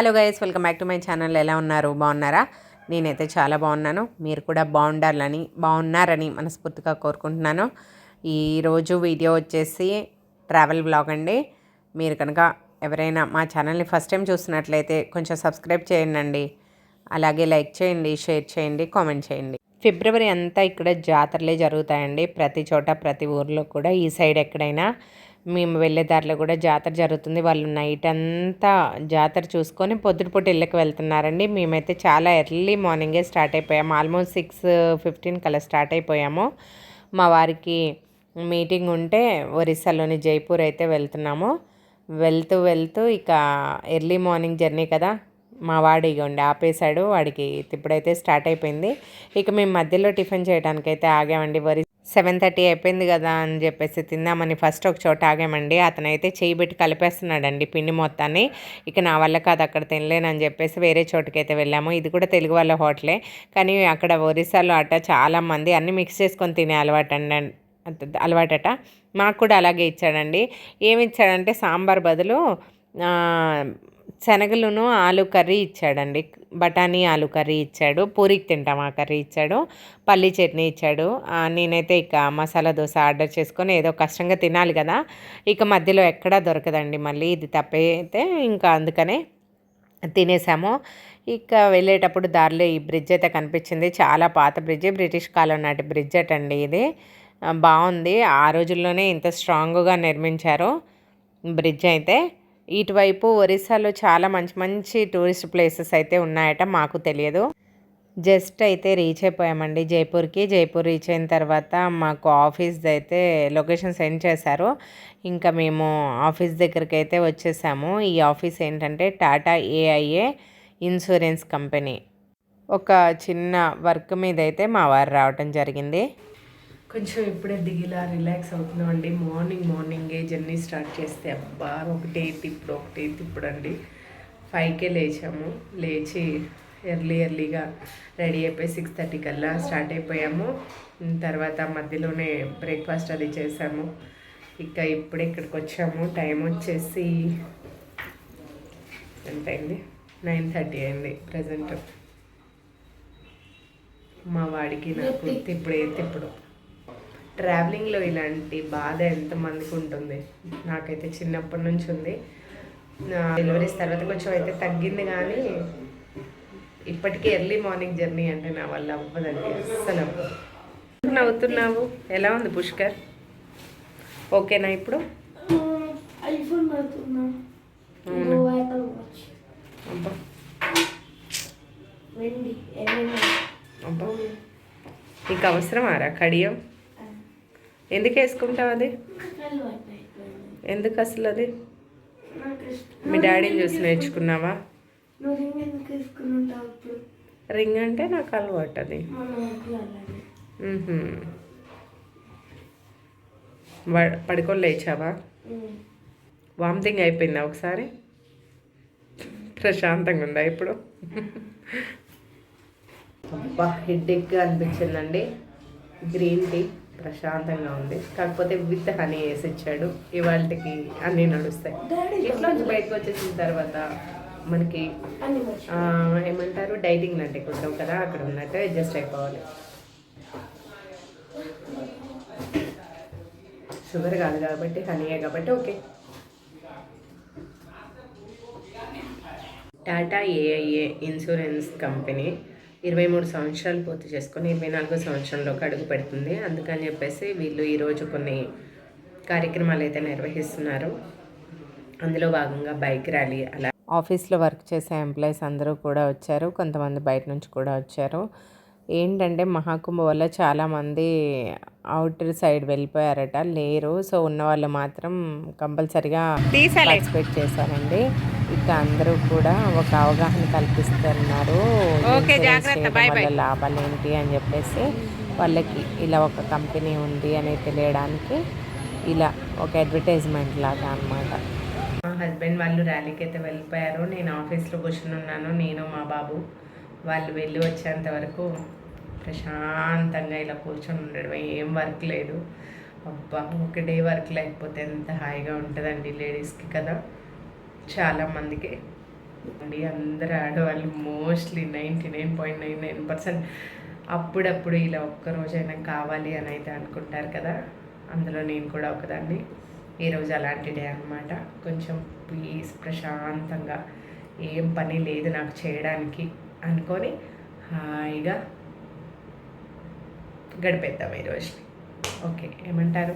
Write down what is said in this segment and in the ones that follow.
Hello guys welcome back to my channel. ఎలా ఉన్నారు? బాగున్నారా? నేనైతే చాలా బాగున్నాను. మీరు కూడా బాగుండాలని బాగున్నారని మనస్ఫూర్తిగా కోరుకుంటున్నాను. ఈరోజు వీడియో వచ్చేసి ట్రావెల్ బ్లాగ్ అండి. మీరు కనుక ఎవరైనా మా ఛానల్ని ఫస్ట్ టైం చూసినట్లయితే కొంచెం సబ్స్క్రైబ్ చేయండి అలాగే లైక్ చేయండి షేర్ చేయండి కామెంట్ చేయండి. ఫిబ్రవరి అంతా ఇక్కడ జాతరలే జరుగుతాయండి. ప్రతి చోట ప్రతి ఊర్లో కూడా ఈ సైడ్ ఎక్కడైనా. మేము వెళ్ళే దారిలో కూడా జాతర జరుగుతుంది. వాళ్ళు నైట్ అంతా జాతర చూసుకొని పొద్దుటిపూట ఇళ్ళకి వెళ్తున్నారండి. మేమైతే చాలా ఎర్లీ మార్నింగే స్టార్ట్ అయిపోయాము. ఆల్మోస్ట్ సిక్స్ ఫిఫ్టీన్ కల్లా స్టార్ట్ అయిపోయాము. మా వారికి మీటింగ్ ఉంటే ఒరిస్సాలోని జైపూర్ అయితే వెళ్తున్నాము. వెళ్తూ వెళ్తూ ఇక ఎర్లీ మార్నింగ్ జర్నీ కదా మా వాడు ఇగోండి ఆపేశాడు. వాడికి ఇప్పుడైతే స్టార్ట్ అయిపోయింది. ఇక మేము మధ్యలో టిఫిన్ చేయడానికైతే ఆగామండి. వరి సెవెన్ థర్టీ అయిపోయింది కదా అని చెప్పేసి తిందామని ఫస్ట్ ఒక చోట ఆగామండి. అతనైతే చేయి పెట్టి కలిపేస్తున్నాడండి పిండి మొత్తాన్ని. ఇక నా వల్ల కాదు అక్కడ తినలేనని చెప్పేసి వేరే చోటుకైతే వెళ్ళాము. ఇది కూడా తెలుగు వాళ్ళ హోటలే. కానీ అక్కడ ఒరిస్సాలో అట చాలామంది అన్నీ మిక్స్ చేసుకొని తినే అలవాటు అండి అలవాటట. మాకు కూడా అలాగే ఇచ్చాడండి. ఏమి ఇచ్చాడంటే సాంబార్ బదులు శనగలును ఆలు కర్రీ ఇచ్చాడండి. బఠానీ ఆలు కర్రీ ఇచ్చాడు. పూరికి తింటాం ఆ కర్రీ ఇచ్చాడు. పల్లీ చట్నీ ఇచ్చాడు. నేనైతే ఇక మసాలా దోశ ఆర్డర్ చేసుకొని ఏదో కష్టంగా తినాలి కదా. ఇక మధ్యలో ఎక్కడా దొరకదండి మళ్ళీ. ఇది తప్పైతే ఇంకా అందుకనే తినేసాము. ఇక వెళ్ళేటప్పుడు దారిలో ఈ బ్రిడ్జ్ అయితే కనిపించింది. చాలా పాత బ్రిడ్జ్ బ్రిటిష్ కాలం నాటి బ్రిడ్జ్ అటండి ఇది. బాగుంది. ఆ రోజుల్లోనే ఇంత స్ట్రాంగ్గా నిర్మించారు బ్రిడ్జ్ అయితే. ఇటువైపు ఒరిస్సాలో చాలా మంచి మంచి టూరిస్ట్ ప్లేసెస్ అయితే ఉన్నాయట మాకు తెలియదు. జస్ట్ అయితే రీచ్ అయిపోయామండి జైపూర్కి. జైపూర్ రీచ్ అయిన తర్వాత మాకు ఆఫీస్ అయితే లొకేషన్ సెండ్ చేశారు. ఇంకా మేము ఆఫీస్ దగ్గరికి అయితే వచ్చేసాము. ఈ ఆఫీస్ ఏంటంటే టాటా ఏఐఏ ఇన్సూరెన్స్ కంపెనీ. ఒక చిన్న వర్క్ మీద అయితే మా వారు రావటం జరిగింది. కొంచెం ఇప్పుడే దిగిలా రిలాక్స్ అవుతున్నాం అండి మార్నింగ్ మార్నింగే జర్నీ స్టార్ట్ చేస్తే అబ్బా ఒకటే తిప్పుడు ఒకటే తిప్పుడు అండి ఫైవ్కే లేచాము. లేచి ఎర్లీ ఎర్లీగా రెడీ అయిపోయి సిక్స్ థర్టీ కల్లా స్టార్ట్ అయిపోయాము. తర్వాత మధ్యలోనే బ్రేక్ఫాస్ట్ అది చేసాము. ఇక ఇప్పుడే ఇక్కడికి వచ్చాము. టైం వచ్చేసి ఎంత అయింది నైన్ థర్టీ అయింది ప్రజెంట్. మా వాడికి నాకు తిప్పుడే తిప్పుడు. ట్రావెలింగ్లో ఇలాంటి బాధ ఎంతమందికి ఉంటుంది? నాకైతే చిన్నప్పటి నుంచి ఉంది. డెలివరీస్ తర్వాత కొంచెం అయితే తగ్గింది కానీ ఇప్పటికీ ఎర్లీ మార్నింగ్ జర్నీ అంటే నా వల్ల అవ్వదండి అస్సలు నవ్వుతున్నావు? ఎలా ఉంది పుష్కర్? ఓకేనా ఇప్పుడు? నీకు అవసరమారా? కడియం? ఎందుకు వేసుకుంటావు అది? ఎందుకు అసలు అది? మీ డాడీని చూసి నేర్చుకున్నావా? రింగ్ అంటే నాకు అలవాటు అది పడుకొని లేచావా? వామిటింగ్ అయిపోయిందా ఒకసారి? ప్రశాంతంగా ఉందా ఇప్పుడు? అబ్బా హెడ్ఎక్గా అనిపించిందండి. Green tea. ప్రశాంతంగా ఉంది. కాకపోతే విత్ హనీ వేసి ఇచ్చాడు ఇవాళకి అన్నీ నడుస్తాయి. ఇట్లా బయటకు వచ్చేసిన తర్వాత? మనకి ఏమంటారు? డైటింగ్ లాంటి కొంటాం కదా అక్కడ ఉన్నట్టు అడ్జస్ట్ అయిపోవాలి. షుగర్ కాదు కాబట్టి హనీయే కాబట్టి okay. Tata AIA insurance company ఇరవై మూడు సంవత్సరాలు పూర్తి చేసుకొని ఇరవై నాలుగో సంవత్సరంలోకి అడుగు పెడుతుంది. అందుకని చెప్పేసి వీళ్ళు ఈరోజు కొన్ని కార్యక్రమాలు అయితే నిర్వహిస్తున్నారు. అందులో భాగంగా బైక్ ర్యాలీ అలా ఆఫీస్లో వర్క్ చేసే ఎంప్లాయీస్ అందరూ కూడా వచ్చారు. కొంతమంది బయట నుంచి కూడా వచ్చారు. ఏంటంటే మహాకుంభ వల్ల చాలామంది అవుట్ సైడ్ వెళ్ళిపోయారట లేరు. సో ఉన్న వాళ్ళు మాత్రం కంపల్సరిగా పార్టిసిపేట్ చేశారండి. ఇక అందరూ కూడా ఒక అవగాహన కల్పిస్తున్నారు. లాభాలు ఏంటి అని చెప్పేసి వాళ్ళకి ఇలా ఒక కంపెనీ ఉంది అని తెలియడానికి ఇలా ఒక అడ్వర్టైజ్మెంట్ లాగా అనమాట మా హస్బెండ్ వాళ్ళు ర్యాలీకి అయితే వెళ్ళిపోయారు. నేను ఆఫీస్లో కూర్చుని ఉన్నాను. నేను మా బాబు వాళ్ళు వెళ్ళి వచ్చేంత వరకు ప్రశాంతంగా ఇలా కూర్చొని ఉండడం ఏం వర్క్ లేదు. అబ్బా ఒక డే వర్క్ లేకపోతే ఎంత హాయిగా ఉంటుందండి లేడీస్కి కదా. చాలామందికి అండి అందరు ఆడవాళ్ళు mostly ninety nine point nine nine percent అప్పుడప్పుడు ఇలా ఒక్క రోజైనా కావాలి అని అయితే అనుకుంటారు కదా. అందులో నేను కూడా ఒకదాన్ని. ఈరోజు అలాంటి డే అనమాట కొంచెం పీస్ ప్రశాంతంగా ఏం పని లేదు నాకు చేయడానికి అనుకొని హాయిగా గడిపేద్దాం ఈరోజుని ఓకే ఏమంటారు?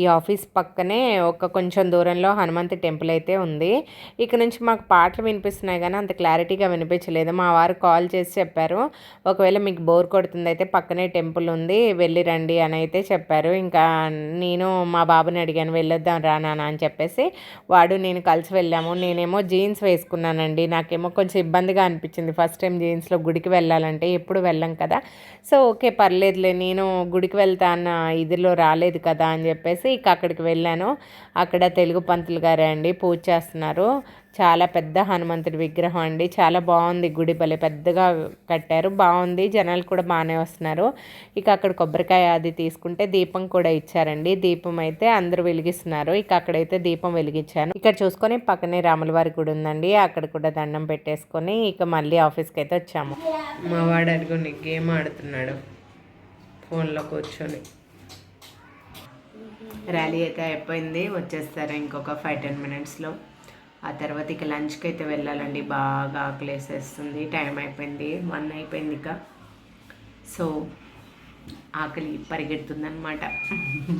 ఈ ఆఫీస్ పక్కనే ఒక కొంచెం దూరంలో హనుమంతి టెంపుల్ అయితే ఉంది. ఇక్కడ నుంచి మాకు పాటలు వినిపిస్తున్నాయి కానీ అంత క్లారిటీగా వినిపించలేదు. మా వారు కాల్ చేసి చెప్పారు. ఒకవేళ మీకు బోర్ కొడుతుంది అయితే పక్కనే టెంపుల్ ఉంది వెళ్ళి రండి అని అయితే చెప్పారు. ఇంకా నేను మా బాబుని అడిగాను వెళ్ళొద్దాం రా నాన్న అని చెప్పేసి. వాడు నేను కలిసి వెళ్ళాము. నేనేమో జీన్స్ వేసుకున్నానండి. నాకేమో కొంచెం ఇబ్బందిగా అనిపించింది. ఫస్ట్ టైం జీన్స్లో గుడికి వెళ్ళాలంటే ఎప్పుడు వెళ్ళాం కదా. సో ఓకే పర్లేదులే. నేను గుడికి వెళ్తా అన్న ఇదిలో రాలేదు కదా అని చెప్పేసి ఇక అక్కడికి వెళ్ళాను. అక్కడ తెలుగు పంతులు గారే అండి పూజ చేస్తున్నారు. చాలా పెద్ద హనుమంతుడి విగ్రహం అండి. చాలా బాగుంది గుడి భలే పెద్దగా కట్టారు. బాగుంది జనాలు కూడా బాగానే వస్తున్నారు. ఇక అక్కడ కొబ్బరికాయ అది తీసుకుంటే దీపం కూడా ఇచ్చారండి. దీపం అయితే అందరూ వెలిగిస్తున్నారు. ఇక అక్కడైతే దీపం వెలిగించాను. ఇక్కడ చూసుకొని పక్కనే రాములవారి గుడి ఉందండి. అక్కడ కూడా దండం పెట్టేసుకొని ఇక మళ్ళీ ఆఫీస్కి అయితే వచ్చాము. మా వాడు అడుగుని గేమ్ ఆడుతున్నాడు. ఫోన్లో కూర్చొని. ర్యాలీ అయితే అయిపోయింది. వచ్చేస్తారు ఇంకొక ఫైవ్ టెన్ మినిట్స్లో ఆ తర్వాత ఇక లంచ్కి అయితే వెళ్ళాలండి. బాగా ఆకలేసేస్తుంది టైం అయిపోయింది. వన్ అయిపోయింది ఇక. సో ఆకలి పరిగెడుతుందనమాట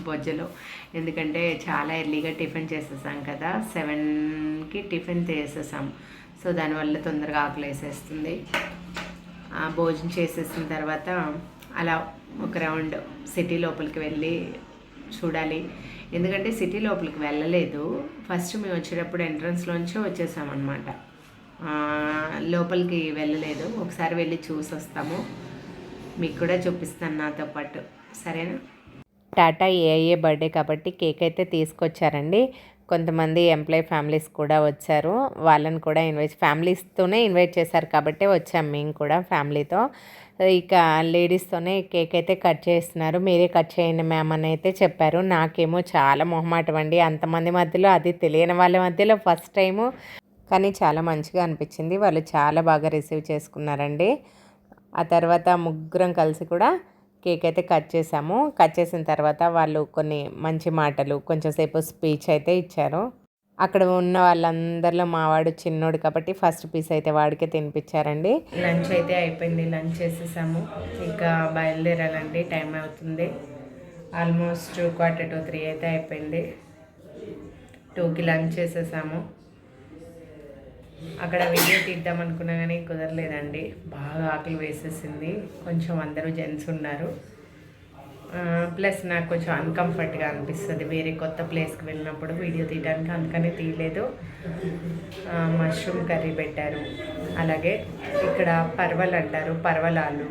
బొజ్జలో ఎందుకంటే చాలా ఎర్లీగా టిఫిన్ చేసేసాం కదా. సెవెన్కి టిఫిన్ చేసేసాం. సో దానివల్ల తొందరగా ఆకలి వేసేస్తుంది భోజనం చేసేసిన తర్వాత అలా ఒక రౌండ్ సిటీ లోపలికి వెళ్ళి చూడాలి. ఎందుకంటే సిటీ లోపలికి వెళ్ళలేదు. ఫస్ట్ మేము వచ్చేటప్పుడు ఎంట్రన్స్లోంచే వచ్చేసామన్నమాట. లోపలికి వెళ్ళలేదు. ఒకసారి వెళ్ళి చూసి వస్తాము మీకు కూడా చూపిస్తాను నాతో పాటు. సరేనా? టాటా ఏఐఏ బర్త్డే కాబట్టి కేక్ అయితే తీసుకొచ్చారండి. కొంతమంది ఎంప్లాయీ ఫ్యామిలీస్ కూడా వచ్చారు. వాళ్ళని కూడా ఇన్వైట్ ఫ్యామిలీస్తోనే ఇన్వైట్ చేశారు కాబట్టి వచ్చాం మేము కూడా ఫ్యామిలీతో. ఇక లేడీస్తోనే కేక్ అయితే కట్ చేస్తున్నారు. మీరే కట్ చేయండి మ్యామ్ అని అయితే చెప్పారు. నాకేమో చాలా మొహమాటం అండి. అంతమంది మధ్యలో అది తెలియని వాళ్ళ మధ్యలో ఫస్ట్ టైము. కానీ చాలా మంచిగా అనిపించింది. వాళ్ళు చాలా బాగా రిసీవ్ చేసుకున్నారండి. ఆ తర్వాత ముగ్గురం కలిసి కూడా కేక్ అయితే కట్ చేసాము కట్ చేసిన తర్వాత వాళ్ళు కొన్ని మంచి మాటలు కొంచెంసేపు స్పీచ్ అయితే ఇచ్చారు. అక్కడ ఉన్న వాళ్ళందరిలో మావాడు చిన్నోడు కాబట్టి ఫస్ట్ పీస్ అయితే వాడికే తినిపించారండి. లంచ్ అయితే అయిపోయింది. లంచ్ చేసేసాము. ఇంకా బయలుదేరాలండి. టైం అవుతుంది. ఆల్మోస్ట్ క్వార్టర్ టు త్రీ అయితే అయిపోయింది. టూకి లంచ్ చేసేసాము. అక్కడ వీడియో తీద్దాం అనుకున్నా కానీ కుదరలేదండి. బాగా ఆకలి వేసేసింది. కొంచెం అందరూ జెంట్స్ ఉన్నారు. ప్లస్ నాకు కొంచెం అన్కంఫర్ట్గా అనిపిస్తుంది. వేరే కొత్త ప్లేస్కి వెళ్ళినప్పుడు వీడియో తీయడానికి అందుకని తీయలేదు. మష్రూమ్ కర్రీ పెట్టారు. అలాగే ఇక్కడ పర్వలు అంటారు పర్వలాలు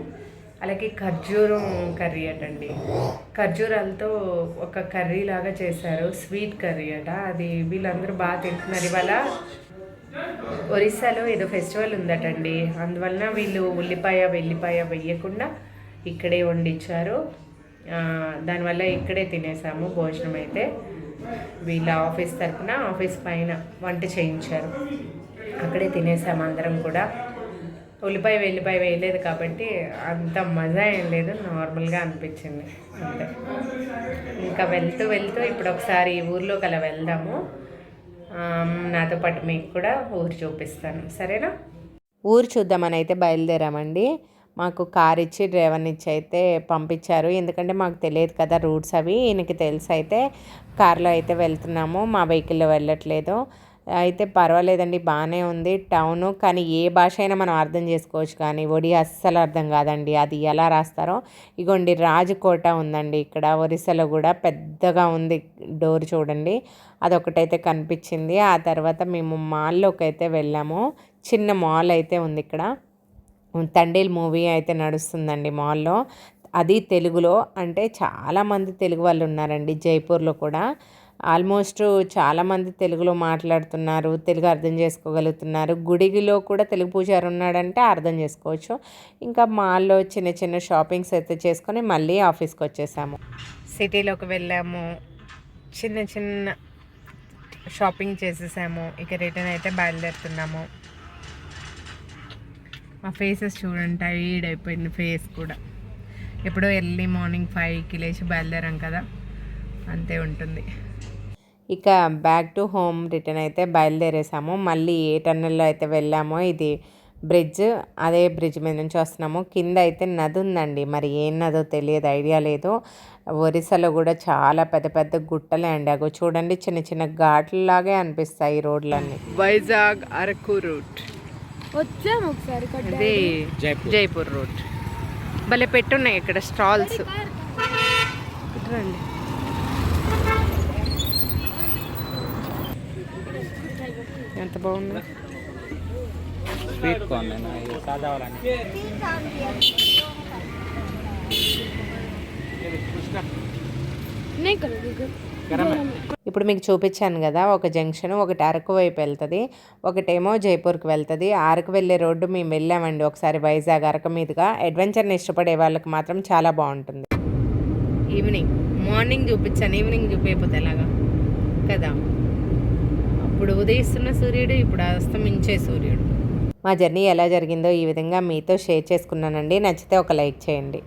అలాగే ఖర్జూరం కర్రీ అటండి. ఖర్జూరాలతో ఒక కర్రీ లాగా చేశారు. స్వీట్ కర్రీ అట. అది వీళ్ళందరూ బాగా తింటున్నారు ఇవాళ. ఒరిస్సాలో ఏదో ఫెస్టివల్ ఉందటండి. అందువలన వీళ్ళు ఉల్లిపాయ వెల్లిపాయ వేయకుండా ఇక్కడే వండించారు. దానివల్ల ఇక్కడే తినేసాము భోజనం అయితే వీళ్ళ ఆఫీస్ తరఫున ఆఫీస్ పైన వంట చేయించారు. అక్కడే తినేసాము అందరం కూడా. ఉల్లిపాయ వెల్లిపాయ వేయలేదు కాబట్టి అంత మజా ఏం లేదు నార్మల్గా అనిపించింది. అంతే. ఇంకా వెళ్తూ వెళ్తూ ఇప్పుడు ఒకసారి ఊర్లోకి అలా వెళ్దాము. నాతో పాటు మీకు కూడా ఊరు చూపిస్తాను. సరేనా? ఊరు చూద్దామని అయితే బయలుదేరామండి. మాకు కార్ ఇచ్చి డ్రైవర్ని ఇచ్చి అయితే పంపించారు. ఎందుకంటే మాకు తెలియదు కదా రూట్స్ అవి. ఈయనకి తెలిసి అయితే కార్లో అయితే వెళ్తున్నాము. మా వెహికల్లో వెళ్ళట్లేదు. అయితే పర్వాలేదండి బాగానే ఉంది టౌను. కానీ ఏ భాష అయినా మనం అర్థం చేసుకోవచ్చు కానీ ఒడి అస్సలు అర్థం కాదండి. అది ఎలా రాస్తారో. ఇగోండి రాజకోట ఉందండి ఇక్కడ. ఒరిస్సాలో కూడా పెద్దగా ఉంది డోర్ చూడండి. అదొకటైతే కనిపించింది. ఆ తర్వాత మేము మాల్లోకి అయితే వెళ్ళాము. చిన్న మాల్ అయితే ఉంది ఇక్కడ. తండేల్ మూవీ అయితే నడుస్తుందండి మాల్లో. అది తెలుగులో అంటే చాలామంది తెలుగు వాళ్ళు ఉన్నారండి జైపూర్లో కూడా. ఆల్మోస్ట్ చాలామంది తెలుగులో మాట్లాడుతున్నారు తెలుగు అర్థం చేసుకోగలుగుతున్నారు. గుడిలో కూడా తెలుగు పూజారి ఉన్నాడంటే అర్థం చేసుకోవచ్చు. ఇంకా మాల్లో చిన్న చిన్న షాపింగ్స్ అయితే చేసుకొని మళ్ళీ ఆఫీస్కి వచ్చేసాము. సిటీలోకి వెళ్ళాము. చిన్న చిన్న షాపింగ్ చేసేసాము. ఇక రిటర్న్ అయితే బయలుదేరుతున్నాము. మా ఫేసెస్ చూడండి టైర్డ్ అయిపోయింది ఫేస్ కూడా. ఎప్పుడో ఎర్లీ మార్నింగ్ ఫైవ్కి లేచి బయలుదేరాం కదా అంతే ఉంటుంది. ఇక బ్యాక్ టు హోమ్ రిటర్న్ అయితే బయలుదేరేసాము. మళ్ళీ ఏ టన్నెల్లో అయితే వెళ్ళామో ఇది బ్రిడ్జ్ అదే బ్రిడ్జ్ మీద నుంచి వస్తున్నాము. కింద అయితే నది ఉందండి. మరి ఏం నదో తెలియదు ఐడియా లేదు. ఒరిస్సాలో కూడా చాలా పెద్ద పెద్ద గుట్టలే అండి. అగో చూడండి చిన్న చిన్న ఘాట్లలాగే అనిపిస్తాయి ఈ రోడ్లన్నీ. వైజాగ్ అరకు రూట్ వచ్చాము ఒకసారి జైపూర్. రూట్ భలే పెట్టున్నాయి ఇక్కడ స్టాల్స్ రండి. ఎంత బాగుంది? స్వీట్ కార్న్ ఇప్పుడు మీకు చూపించాను కదా ఒక జంక్షన్ ఒకటి అరకు వైపు వెళ్తుంది ఒకటేమో జైపూర్కి వెళ్తుంది. అరకు వెళ్ళే రోడ్డు మేము వెళ్ళామండి ఒకసారి వైజాగ్ అరకు మీదుగా. అడ్వెంచర్ని ఇష్టపడే వాళ్ళకి మాత్రం చాలా బాగుంటుంది. ఈవినింగ్ మార్నింగ్ చూపించాను ఈవినింగ్ చూపించకపోతే ఎలాగా? కదా? ఇప్పుడు ఉదయిస్తున్న సూర్యుడు ఇప్పుడు అస్తమించే సూర్యుడు. మా జర్నీ ఎలా జరిగిందో ఈ విధంగా మీతో షేర్ చేసుకున్నానండి. నచ్చితే ఒక లైక్ చేయండి.